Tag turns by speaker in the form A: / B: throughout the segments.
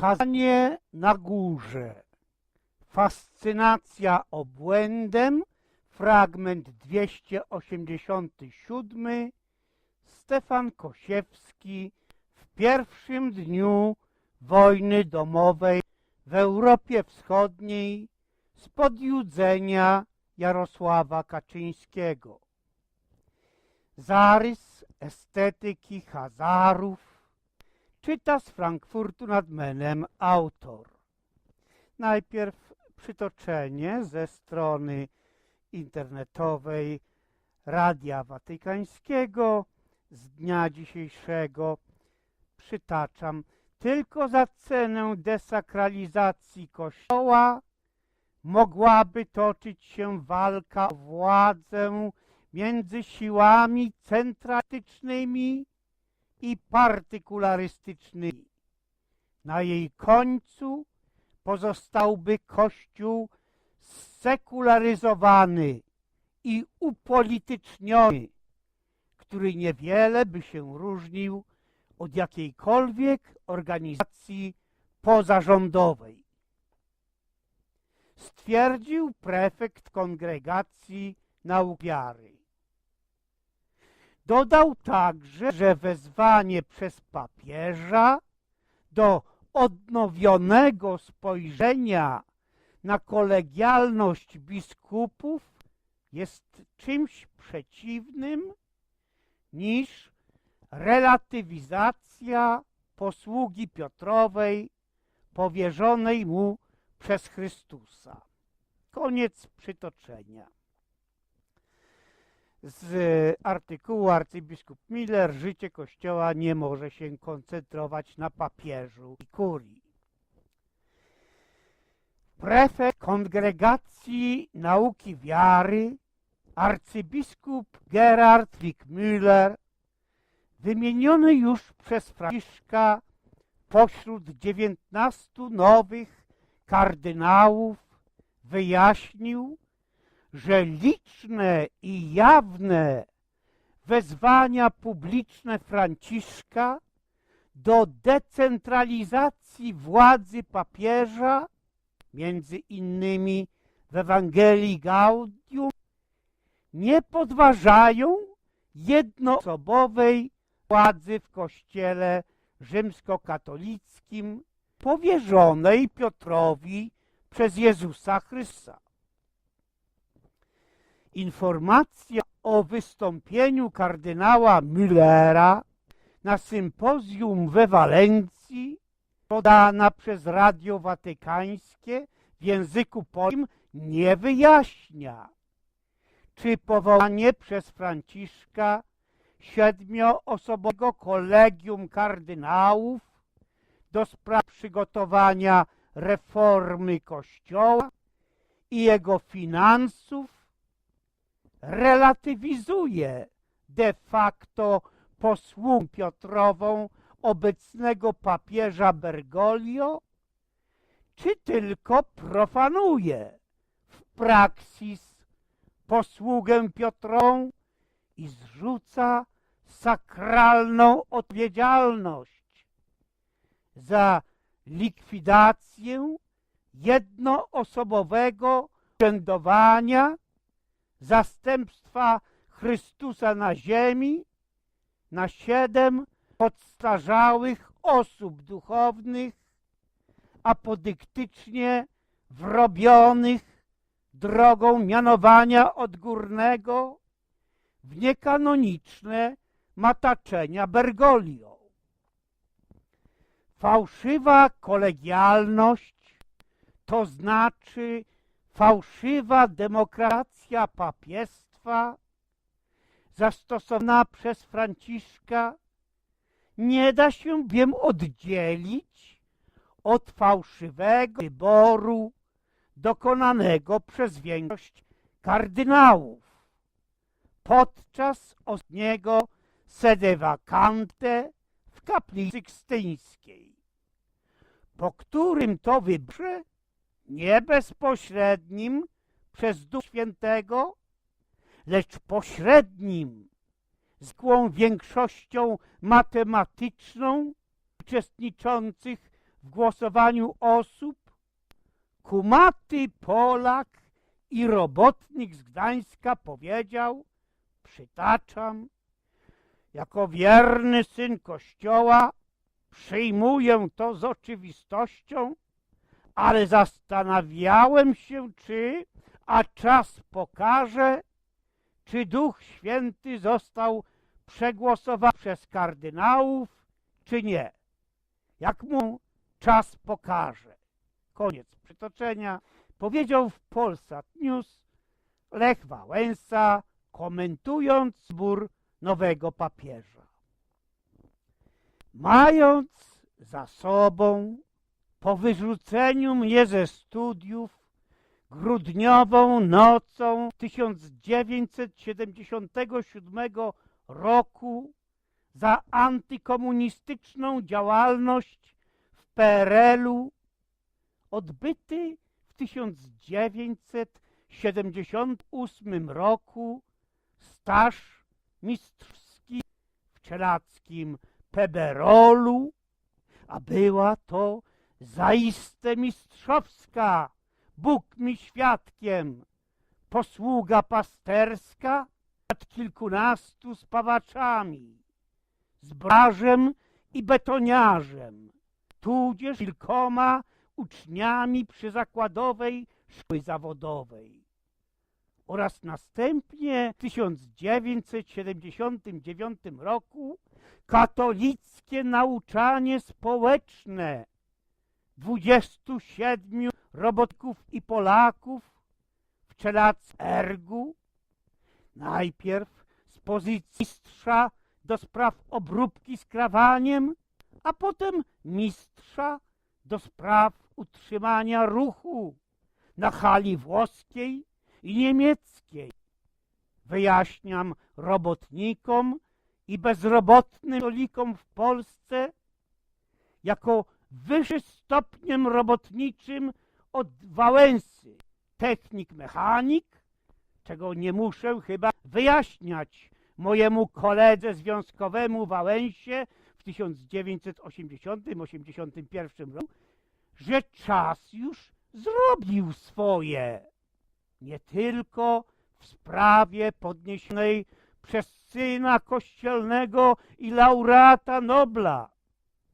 A: Kazanie na górze. Fascynacja obłędem. Fragment 287. Stefan Kosiewski w pierwszym dniu wojny domowej w Europie Wschodniej z podjudzenia Jarosława Kaczyńskiego. Zarys estetyki Hazarów czyta z Frankfurtu nad Menem autor. Najpierw przytoczenie ze strony internetowej Radia Watykańskiego z dnia dzisiejszego. Przytaczam, tylko za cenę desakralizacji Kościoła mogłaby toczyć się walka o władzę między siłami centralistycznymi i partykularystycznymi. Na jej końcu pozostałby Kościół sekularyzowany i upolityczniony, który niewiele by się różnił od jakiejkolwiek organizacji pozarządowej. Stwierdził prefekt kongregacji nauk wiary. Dodał także, że wezwanie przez papieża do odnowionego spojrzenia na kolegialność biskupów jest czymś przeciwnym niż relatywizacja posługi Piotrowej powierzonej mu przez Chrystusa. Koniec przytoczenia. Z artykułu arcybiskup Miller Życie Kościoła nie może się koncentrować na papieżu i kurii. Prefekt Kongregacji Nauki Wiary arcybiskup Gerhard Wickmüller wymieniony już przez Franciszka pośród dziewiętnastu nowych kardynałów wyjaśnił, że liczne i jawne wezwania publiczne Franciszka do decentralizacji władzy papieża, między innymi w Ewangelii Gaudium, nie podważają jednoosobowej władzy w Kościele rzymskokatolickim powierzonej Piotrowi przez Jezusa Chrystusa. Informacja o wystąpieniu kardynała Müllera na sympozjum we Walencji podana przez Radio Watykańskie w języku polskim nie wyjaśnia, czy powołanie przez Franciszka siedmioosobowego kolegium kardynałów do spraw przygotowania reformy Kościoła i jego finansów relatywizuje de facto posługę Piotrową obecnego papieża Bergoglio, czy tylko profanuje w praksis posługę Piotrową i zrzuca sakralną odpowiedzialność za likwidację jednoosobowego urzędowania zastępstwa Chrystusa na ziemi na siedem podstarzałych osób duchownych, apodyktycznie wrobionych drogą mianowania odgórnego w niekanoniczne mataczenia Bergoglio. Fałszywa kolegialność, to znaczy fałszywa demokracja papiestwa, zastosowana przez Franciszka, nie da się biem oddzielić od fałszywego wyboru dokonanego przez większość kardynałów. Podczas ostatniego sede vacante w kaplicy sykstyńskiej, po którym to wybrze nie bezpośrednim przez Duch Świętego, lecz pośrednim, zwykłą większością matematyczną uczestniczących w głosowaniu osób, kumaty Polak i robotnik z Gdańska powiedział, przytaczam, jako wierny syn Kościoła przyjmuję to z oczywistością, ale zastanawiałem się, czy, a czas pokaże, czy Duch Święty został przegłosowany przez kardynałów, czy nie. Jak mu czas pokaże. Koniec przytoczenia. Powiedział w Polsat News Lech Wałęsa, komentując zbór nowego papieża. Mając za sobą po wyrzuceniu mnie ze studiów grudniową nocą 1977 roku za antykomunistyczną działalność w PRL-u odbyty w 1978 roku staż mistrzowski w czelackim Peberolu, a była to zaiste mistrzowska, Bóg mi świadkiem, posługa pasterska nad kilkunastu spawaczami, zbrażem i betoniarzem, tudzież kilkoma uczniami przyzakładowej szkoły zawodowej. Oraz następnie w 1979 roku katolickie nauczanie społeczne 27 robotników i Polaków w Czelac Ergu, najpierw z pozycji mistrza do spraw obróbki skrawaniem, a potem mistrza do spraw utrzymania ruchu na hali włoskiej i niemieckiej. Wyjaśniam robotnikom i bezrobotnym stolikom w Polsce jako wyższy stopniem robotniczym od Wałęsy, technik mechanik, czego nie muszę chyba wyjaśniać mojemu koledze związkowemu Wałęsie w 1980-81 roku, że czas już zrobił swoje. Nie tylko w sprawie podniesionej przez syna kościelnego i laureata Nobla,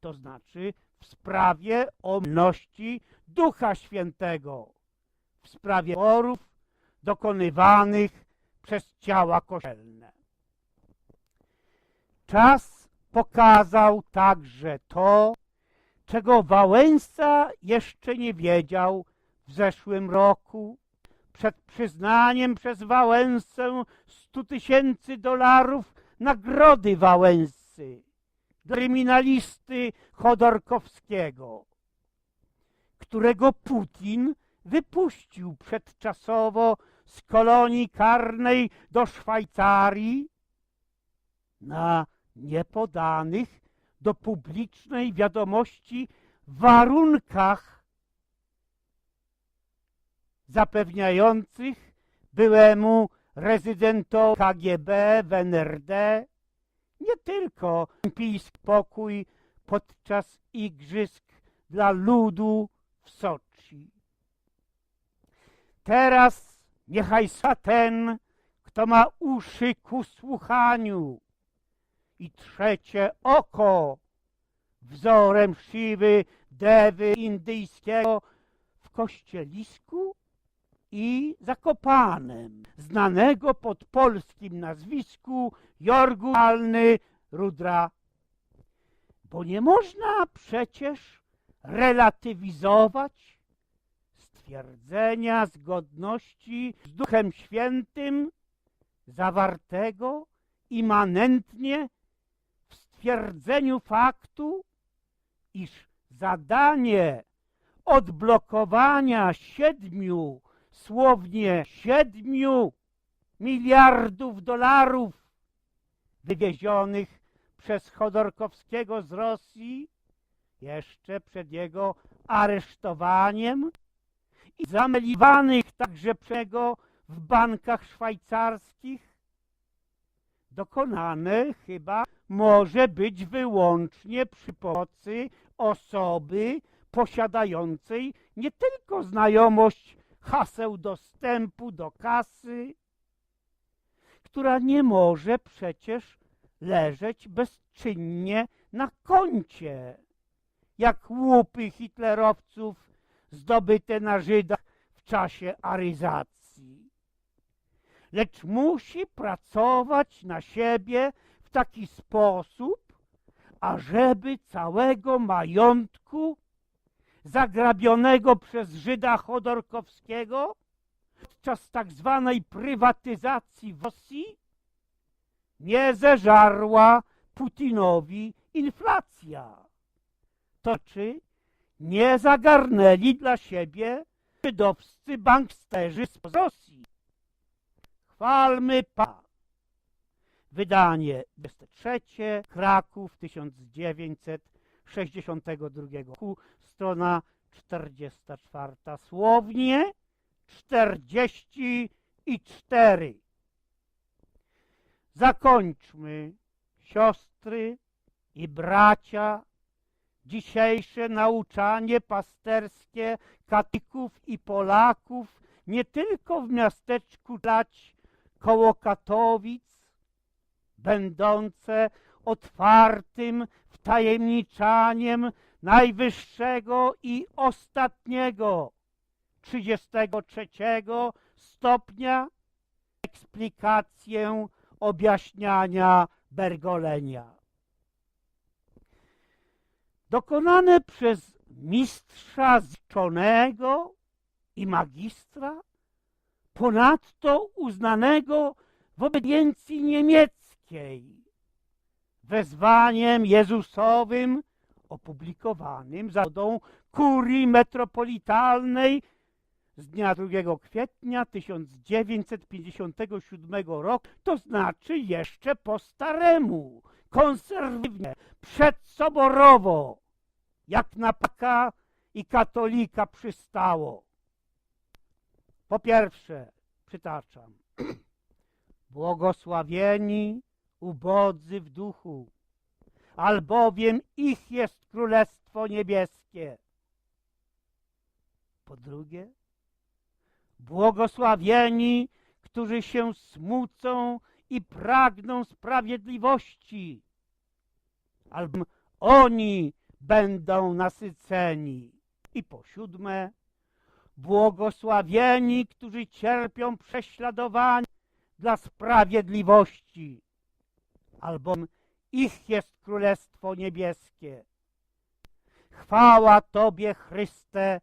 A: to znaczy w sprawie omności Ducha Świętego, w sprawie porów dokonywanych przez ciała kościelne. Czas pokazał także to, czego Wałęsa jeszcze nie wiedział w zeszłym roku, przed przyznaniem przez Wałęsę 100 tysięcy dolarów nagrody Wałęsy, kryminalisty Chodorkowskiego, którego Putin wypuścił przedczasowo z kolonii karnej do Szwajcarii na niepodanych do publicznej wiadomości warunkach zapewniających byłemu rezydentowi KGB w NRD nie tylko olimpijski pokój podczas igrzysk dla ludu w Soczi. Teraz niechaj sa ten, kto ma uszy ku słuchaniu i trzecie oko wzorem siwy dewy indyjskiego w kościelisku i Zakopanem, znanego pod polskim nazwisku Jorgu Alny Rudra. Bo nie można przecież relatywizować stwierdzenia zgodności z Duchem Świętym zawartego immanentnie w stwierdzeniu faktu, iż zadanie odblokowania siedmiu, słownie siedmiu miliardów dolarów wywiezionych przez Chodorkowskiego z Rosji jeszcze przed jego aresztowaniem i zameliwanych także przez niego w bankach szwajcarskich dokonane chyba może być wyłącznie przy pomocy osoby posiadającej nie tylko znajomość haseł dostępu do kasy, która nie może przecież leżeć bezczynnie na koncie, jak łupy hitlerowców zdobyte na Żydach w czasie aryzacji. Lecz musi pracować na siebie w taki sposób, ażeby całego majątku zagrabionego przez Żyda Chodorkowskiego podczas tak zwanej prywatyzacji w Rosji nie zeżarła Putinowi inflacja. To czy nie zagarnęli dla siebie żydowscy banksterzy z Rosji. Chwalmy Pa. Wydanie 23, Kraków 1962 roku, strona 44, słownie 44. Zakończmy, siostry i bracia, dzisiejsze nauczanie pasterskie katyków i Polaków nie tylko w miasteczku Lać koło Katowic, będące otwartym wtajemniczaniem najwyższego i ostatniego 33 stopnia eksplikację objaśniania Bergolenia. Dokonane przez mistrza zczonego i magistra, ponadto uznanego w obediencji niemieckiej, wezwaniem Jezusowym opublikowanym za kurii metropolitalnej z dnia 2 kwietnia 1957 roku, to znaczy jeszcze po staremu, konserwatywnie, przedsoborowo, jak na paka i katolika przystało. Po pierwsze, przytaczam, błogosławieni ubodzy w duchu, albowiem ich jest Królestwo Niebieskie. Po drugie, błogosławieni, którzy się smucą i pragną sprawiedliwości, albowiem oni będą nasyceni. I po siódme, błogosławieni, którzy cierpią prześladowanie dla sprawiedliwości, albowiem ich jest Królestwo Niebieskie. Chwała Tobie, Chryste,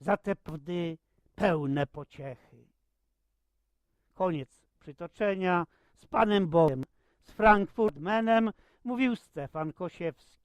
A: za te prawdy pełne pociechy. Koniec przytoczenia. Z Panem Bogiem, z Frankfurtmenem mówił Stefan Kosiewski.